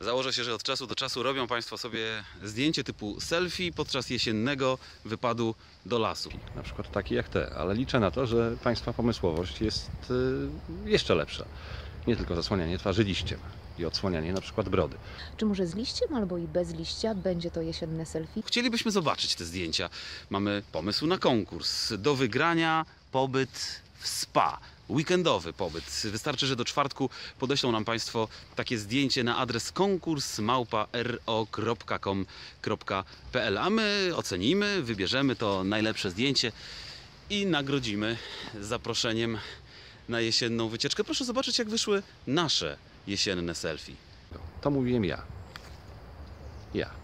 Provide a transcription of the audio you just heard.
Założę się, że od czasu do czasu robią Państwo sobie zdjęcie typu selfie podczas jesiennego wypadu do lasu. Na przykład takie jak te, ale liczę na to, że Państwa pomysłowość jest y, jeszcze lepsza. Nie tylko zasłanianie twarzy liściem i odsłanianie na przykład brody. Czy może z liściem albo i bez liścia będzie to jesienne selfie? Chcielibyśmy zobaczyć te zdjęcia. Mamy pomysł na konkurs. Do wygrania pobyt spa. Weekendowy pobyt. Wystarczy, że do czwartku podeślą nam Państwo takie zdjęcie na adres konkurs małpa.ro.com.pl A my ocenimy, wybierzemy to najlepsze zdjęcie i nagrodzimy zaproszeniem na jesienną wycieczkę. Proszę zobaczyć, jak wyszły nasze jesienne selfie. To mówiłem ja. Ja.